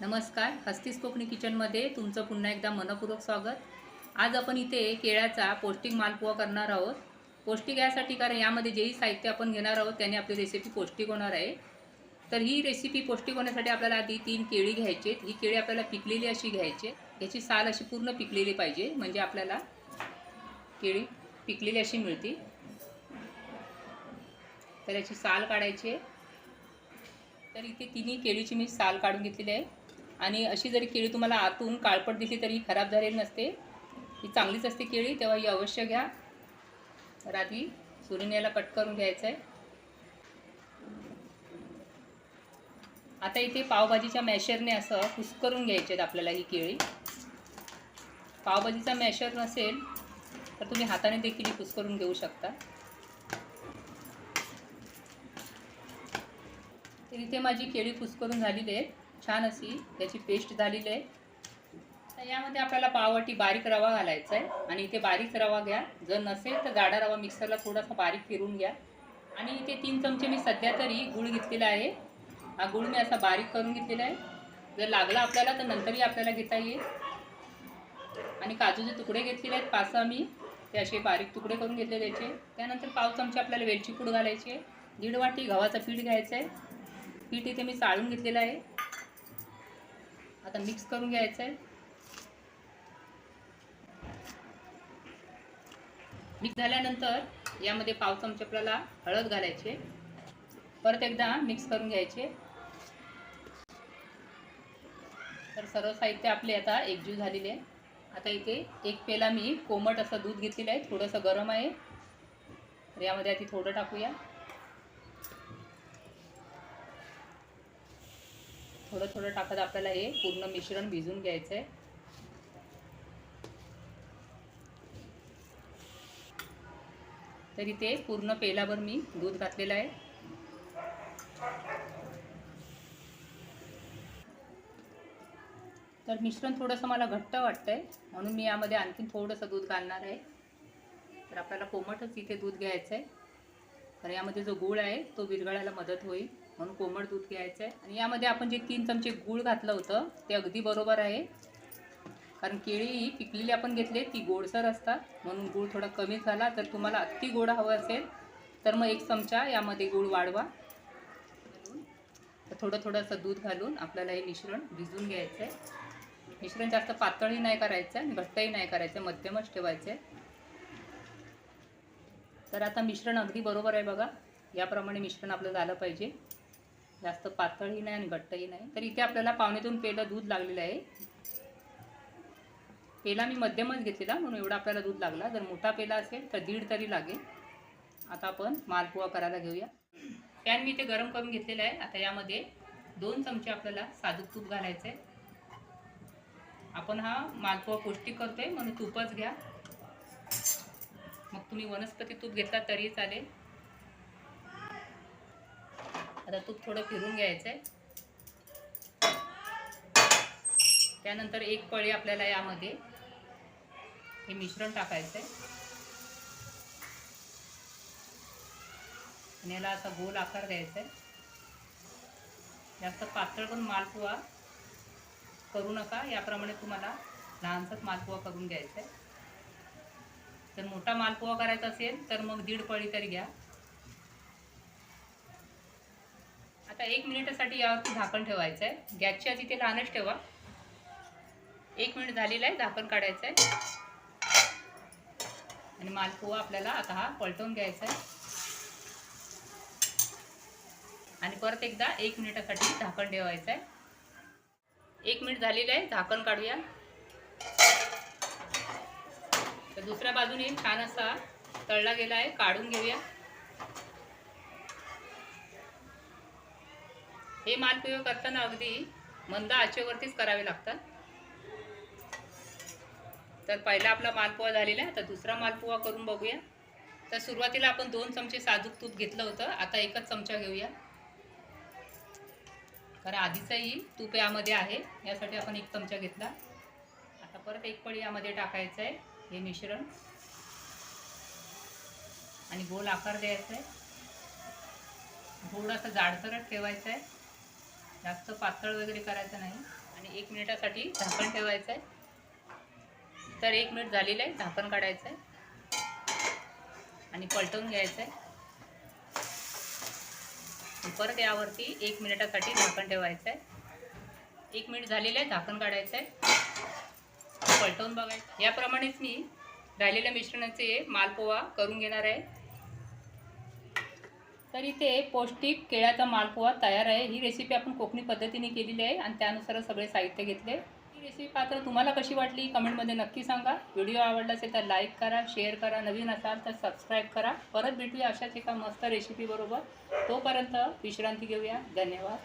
नमस्कार हस्तीस कोकणी किचनमध्ये तुमचं पुन्हा एकदा मनपूर्वक स्वागत. आज आपण इथे केळ्याचा पौष्टिक मालपुवा करणार आहोत. पौष्टिक यासाठी कारण यामध्ये जेही साहित्य आपण घेणार आहोत त्याने आपली रेसिपी पौष्टिक होणार आहे. तर ही रेसिपी पौष्टिक होण्यासाठी आपल्याला आधी तीन केळी घ्यायची आहेत. ही केळी आपल्याला पिकलेली अशी घ्यायची याची साल अशी पूर्ण पिकलेली पाहिजे म्हणजे आपल्याला केळी पिकलेली अशी मिळते तर याची साल काढायची आहे. तर इथे तिन्ही केळीची मी साल काढून घेतलेली आहे. आणि अशी जरी केळी तुम्हाला आतून काळपट दिसली तरी ही खराब झालेली नसते. ही चांगलीच असते केळी तेव्हा ही अवश्य घ्या. तर आधी याला कट करून घ्यायचं आहे आता इथे पावभाजीच्या मॅशरने असं कुस्करून घ्यायचे आहेत आपल्याला ही केळी. पावभाजीचा मॅशर नसेल तर तुम्ही हाताने देखील ही कुस्करून घेऊ शकता. तर इथे माझी केळी कुस्करून झालेली आहे छान अशी त्याची पेस्ट झालेली आहे. तर यामध्ये आपल्याला पाववाटी बारीक रवा घालायचा आहे. आणि इथे बारीक रवा घ्या. जर नसेल तर जाडा रवा मिक्सरला थोडासा बारीक फिरून घ्या. आणि इथे तीन चमचे मी सध्या तरी गूळ घेतलेला आहे. हा गूळ मी असा बारीक करून घेतलेला आहे. जर लागला आपल्याला तर नंतरही आपल्याला घेता येईल. आणि काजूचे तुकडे घेतलेले आहेत पाच सहा मी. ते असे बारीक तुकडे करून घेतले त्याचे त्यानंतर पाव चमचे आपल्याला वेलची पूड घालायची आहे. दीड वाटी गव्हाचं पीठ घ्यायचं आहे. पीठ इथे मी चाळून घेतलेलं आहे. आता मिक्स करून घ्यायचं आहे मिक्स झाल्यानंतर यामध्ये पाव चमचे आपल्याला हळद घालायचे. परत एकदा मिक्स करून घ्यायचे. तर सर्व साहित्य आपले आता एकजीव झालेले. आहे आता इथे एक पेला मी कोमट असं दूध घेतलेलं आहे थोडंसं गरम आहे. तर यामध्ये आधी थोडं टाकूया. थोडं थोडं टाकत आपल्याला हे पूर्ण मिश्रण भिजून घ्यायचं आहे तर इथे पूर्ण पेलाभर मी दूध घातलेलं आहे. तर मिश्रण थोडंसं मला घट्ट वाटतं आहे म्हणून मी यामध्ये आणखीन थोडंसं दूध घालणार आहे. तर आपल्याला कोमटच इथे दूध घ्यायचं आहे तर यामध्ये जो गूळ आहे तो विरघळायला मदत होईल. म्हणून कोमट दूध घ्यायचं आहे आणि यामध्ये आपण जे तीन चमचे गूळ घातलं होतं ते अगदी बरोबर आहे. कारण केळी ही पिकलेली आपण घेतली ती गोडसर असतात. म्हणून गूळ थोडा कमी झाला तर तुम्हाला अति गोड हवं असेल तर मग एक चमचा यामध्ये गूळ वाढवा. तर थोडं थोडंसं दूध घालून आपल्याला हे मिश्रण भिजून घ्यायचं आहे मिश्रण जास्त पातळही नाही करायचं आणि घट्टही नाही करायचं मध्यमच ठेवायचं आहे तर आता मिश्रण अगदी बरोबर आहे बघा. याप्रमाणे मिश्रण आपलं झालं पाहिजे. जास्त पातळही नाही आणि घट्टही नाही. तर इथे आपल्याला पावणे दोन पेलं दूध लागलेलं आहे. पेला मी मध्यमच घेतलेला म्हणून एवढा आपल्याला दूध लागला. जर मोठा पेला असेल तर दीड तरी लागेल. आता आपण मालपुवा करायला घेऊया. पॅन मी इथे गरम करून घेतलेला आहे. आता यामध्ये दोन चमचे आपल्याला साजूक तूप घालायचं आहे आपण हा मालपुवा पौष्टिक करतोय म्हणून तूपच घ्या. मग तुम्ही वनस्पती तूप घेतला तरी चालेल. आता तूप थोडं फिरून घ्यायचं आहे त्यानंतर एक पळी आपल्याला यामध्ये हे मिश्रण टाकायचं आहे आणि याला असा गोल आकार द्यायचा आहे जास्त पातळ पण मालपुवा करू नका. याप्रमाणे तुम्हाला लहानसाच मालपुवा करून घ्यायचा आहे जर मोठा मालपुवा करायचा असेल तर मग दीड पळी तरी घ्या. आता एक मिनिटासाठी यावरती झाकण ठेवायचं आहे गॅसची आधी ते लहानच ठेवा. एक मिनिट झालेलं आहे झाकण काढायचं आहे आणि मालपुवा आपल्याला आता हा पलटवून घ्यायचा आहे आणि परत एकदा एक मिनिटासाठी झाकण ठेवायचं आहे एक मिनिट झालेलं आहे झाकण काढूया. तर दुसऱ्या बाजूने छान असा तळला गेला आहे काढून घेऊया. हे मालपुवे करताना अगदी मंद आचेवरतीच करावे लागतात. तर पहिला आपला मालपुवा झालेला आहे. तर दुसरा मालपुवा करून बघूया. तर सुरुवातीला आपण दोन चमचे साजूक तूप घेतलं होतं. आता एकच चमचा घेऊया. कारण आधीचाही तूप यामध्ये आहे. यासाठी आपण एक चमचा घेतला. आता परत एक पळी यामध्ये टाकायचं आहे. हे मिश्रण. आणि गोल आकार द्यायचा आहे. थोडंसं जाडसरच ठेवायचं आहे. जास्त पातळ वगैरे करायचं नाही. आणि एक मिनिटासाठी झाकण ठेवायचं आहे तर एक मिनिट झालेलं आहे झाकण काढायचं आहे आणि पलटवून घ्यायचं आहे परत यावरती एक मिनिटासाठी झाकण ठेवायचं आहे एक मिनिट झालेलं आहे झाकण काढायचं आहे पलटवून बघायचं. याप्रमाणेच मी राहिलेल्या मिश्रणाचे मालपोवा करून घेणार आहे. तर इथे पौष्टिक केळ्याचा मालपुवा तयार आहे. ही रेसिपी आपण कोकणी पद्धतीने केलेली आहे आणि त्यानुसार सगळे साहित्य घेतले. ही रेसिपी पात्र तुम्हाला कशी वाटली? कमेंटमध्ये नक्की सांगा. व्हिडिओ आवडला असेल तर लाईक करा शेअर करा. नवीन असाल तर सबस्क्राईब करा. परत भेटूया अशाच एका मस्त रेसिपीबरोबर तोपर्यंत विश्रांती घेऊया. धन्यवाद.